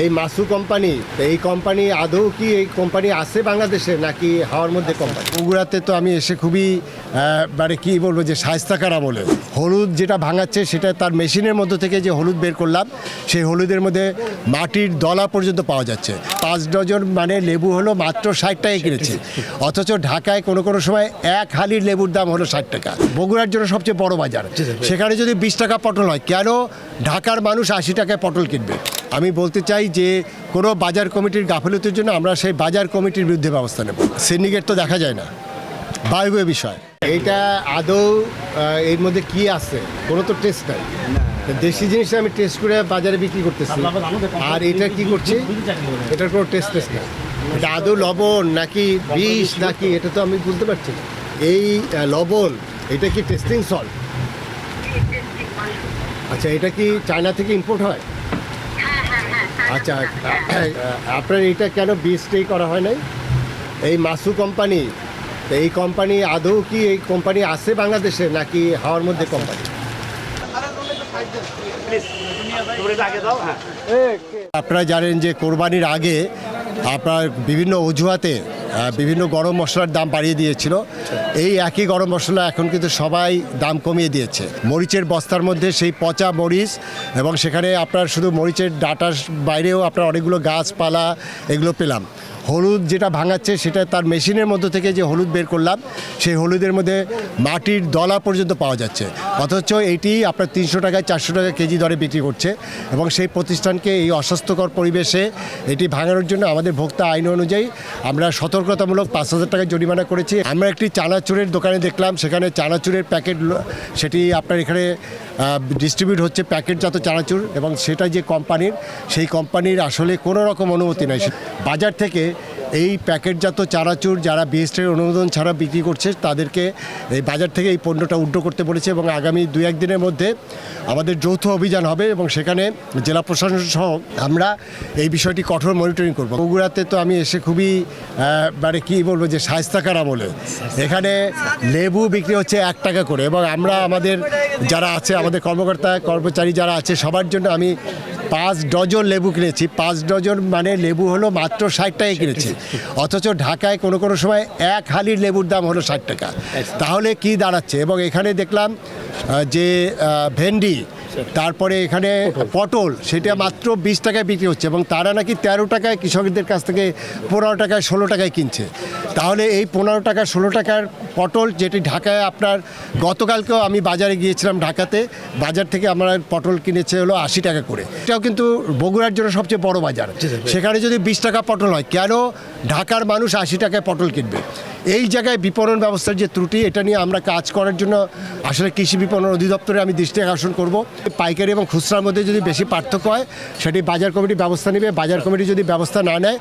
এই মাসু কোম্পানি এই কোম্পানি আদৌ কি এই কোম্পানি আছে বাংলাদেশে নাকি হাওয়ার মধ্যে কোম্পানি বগুড়াতে তো আমি এসে খুবই মানে কি বলব যে সায়স্তাকার আমলে হলুদ যেটা ভাঙাচ্ছে সেটা তার মেশিনের মধ্যে থেকে যে হলুদ বের করলাম সেই হলুদের মধ্যে মাটির দলা পর্যন্ত পাওয়া যাচ্ছে। পাঁচ ডজন মানে লেবু হলো মাত্র ষাট টাকায় কিনেছি। অথচ ঢাকায় কোনো কোনো সময় এক হালির লেবুর দাম হলো ষাট টাকা। বগুড়ার জন্য সবচেয়ে বড় বাজার। সেখানে যদি বিশ টাকা পটল হয় কেন ঢাকার মানুষ আশি টাকায় পটল কিনবে? আমি বলতে চাই যে কোনো বাজার কমিটির গাফিলতির জন্য আমরা সেই বাজার কমিটির বিরুদ্ধে ব্যবস্থা নেব। সিন্ডিকেট তো দেখা যায় না। বায়বীয় বিষয়। এইটা আদৌ এর মধ্যে কি আছে? কোনো তো টেস্ট নাই। দেশি জিনিস আমি টেস্ট করে বাজারে বিক্রি করতেছি। আর এটা কি করছি? এটার কোনো টেস্ট টেস্ট নাই। এটা আদৌ লবণ নাকি বিষ নাকি এটা তো আমি বুঝতে পারছি না। এই লবণ এটা কি টেস্টিং সল্ট আচ্ছা এটা কি চায়না থেকে ইম্পোর্ট হয়? আচ্ছা আপনার এটা কেন বিএসটি করা হয় নাই? এই মাসু কোম্পানি তো এই কোম্পানি আদৌ কি এই কোম্পানি আছে বাংলাদেশে নাকি হাওয়ার মধ্যে কোম্পানি? আপনারা জানেন যে কোরবানির আগে আপনার বিভিন্ন অজুহাতে বিভিন্ন গরম মশলার দাম বাড়িয়ে দিয়েছিল। এই একই গরম মশলা এখন কিন্তু সবাই দাম কমিয়ে দিয়েছে। মরিচের বস্তার মধ্যে সেই পচা মরিচ এবং সেখানে আপনার শুধু মরিচের ডাটার বাইরেও আপনার অনেকগুলো গাছপালা এগুলো পেলাম। হলুদ যেটা ভাঙাচ্ছে সেটা তার মেশিনের মধ্য থেকে যে হলুদ বের করলাম, সেই হলুদের মধ্যে মাটির দলা পর্যন্ত পাওয়া যাচ্ছে। অথচ এটি আপনার তিনশো টাকায় চারশো টাকা কেজি দরে বিক্রি করছে এবং সেই প্রতিষ্ঠানকে এই অস্বাস্থ্যকর পরিবেশে এটি ভাঙানোর জন্য আমাদের ভোক্তা আইন অনুযায়ী আমরা সতর্কতামূলক পাঁচ হাজার টাকা জরিমানা করেছি। আমরা একটি চানাচুরের দোকানে দেখলাম, সেখানে চানাচুরের প্যাকেট সেটি আপনার এখানে ডিস্ট্রিবিউট হচ্ছে প্যাকেটজাত চানাচুর এবং সেটা যে কোম্পানির, সেই কোম্পানির আসলে কোনো রকম অনুমতি নেই। বাজার থেকে এই প্যাকেটজাত চানাচুর যারা বিএসটির অনুমোদন ছাড়া বিক্রি করছে, তাদেরকে এই বাজার থেকে এই পণ্যটা উড্ড করতে বলেছে এবং আগামী দু একদিনের মধ্যে আমাদের যৌথ অভিযান হবে এবং সেখানে জেলা প্রশাসন সহ আমরা এই বিষয়টি কঠোর মনিটরিং করব। বগুড়াতে তো আমি এসে খুবই মানে কি বলব যে সায়স্তাকার আমলে। এখানে লেবু বিক্রি হচ্ছে এক টাকা করে এবং আমরা আমাদের যারা আছে, আমাদের কর্মকর্তা কর্মচারী যারা আছে সবার জন্য আমি পাঁচ ডজন লেবু কিনেছি। পাঁচ ডজন মানে লেবু হলো মাত্র ষাট টাকায় কিনেছি। অথচ ঢাকায় কোনো কোনো সময় এক হালির লেবুর দাম হলো ষাট টাকা। তাহলে কি দাঁড়াচ্ছে? এবং এখানে দেখলাম যে ভেন্ডি তারপরে এখানে পটল সেটা মাত্র বিশ টাকায় বিক্রি হচ্ছে এবং তারা নাকি তেরো টাকায় কৃষকদের কাছ থেকে পনেরো টাকায় ষোলো টাকায় কিনছে। তাহলে এই পনেরো টাকা ষোলো টাকার পটল যেটি ঢাকায় আপনার গতকালকেও আমি বাজারে গিয়েছিলাম ঢাকাতে বাজার থেকে আমরা পটল কিনেছে হলো আশি টাকা করে। এটাও কিন্তু বগুড়ার জন্য সবচেয়ে বড় বাজার। সেখানে যদি বিশ টাকা পটল হয় কেন ঢাকার মানুষ আশি টাকায় পটল কিনবে? এই জায়গায় বিপণন ব্যবস্থার যে ত্রুটি, এটা নিয়ে আমরা কাজ করার জন্য আসলে কৃষি বিপণন অধিদপ্তরে আমি দৃষ্টি আকর্ষণ করব। পাইকারি এবং খুচরার মধ্যে যদি বেশি পার্থক্য হয়, সেটি বাজার কমিটি ব্যবস্থা নেবে। বাজার কমিটি যদি ব্যবস্থা না নেয়,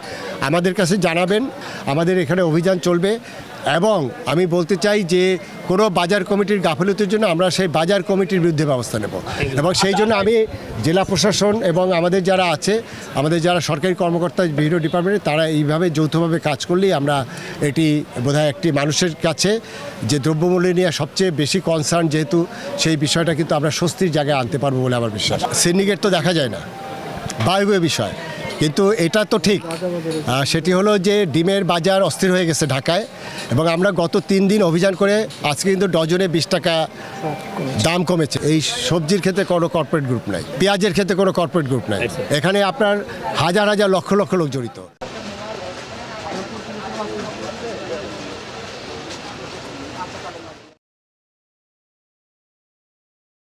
আমাদের কাছে জানাবেন। আমাদের এখানে অভিযান চলবে। এবং আমি বলতে চাই যে কোনো বাজার কমিটির গাফিলতির জন্য আমরা সেই বাজার কমিটির বিরুদ্ধে ব্যবস্থা নেব। এবং সেই জন্য আমি জেলা প্রশাসন এবং আমাদের যারা আছে, আমাদের যারা সরকারি কর্মকর্তা বিভিন্ন ডিপার্টমেন্টে, তারা এইভাবে যৌথভাবে কাজ করলেই আমরা এটি বোধহয় একটি মানুষের কাছে যে দ্রব্যমূল্য নিয়ে সবচেয়ে বেশি কনসার্ন যেহেতু, সেই বিষয়টা কিন্তু আমরা স্বস্তির জায়গায় আনতে পারব বলে আমার বিশ্বাস। সিন্ডিকেট তো দেখা যায় না। বায়বীয় বিষয়। কিন্তু এটা তো ঠিক। সেটি হলো যে ডিমের বাজার অস্থির হয়ে গেছে ঢাকায় এবং আমরা গত তিন দিন অভিযান করে আজকে কিন্তু ডজনে বিশ টাকা দাম কমেছে। এই সবজির ক্ষেত্রে কোনো কর্পোরেট গ্রুপ নাই, পেঁয়াজের ক্ষেত্রে কোনো কর্পোরেট গ্রুপ নাই। এখানে আপনার হাজার হাজার লক্ষ লক্ষ লোক জড়িত।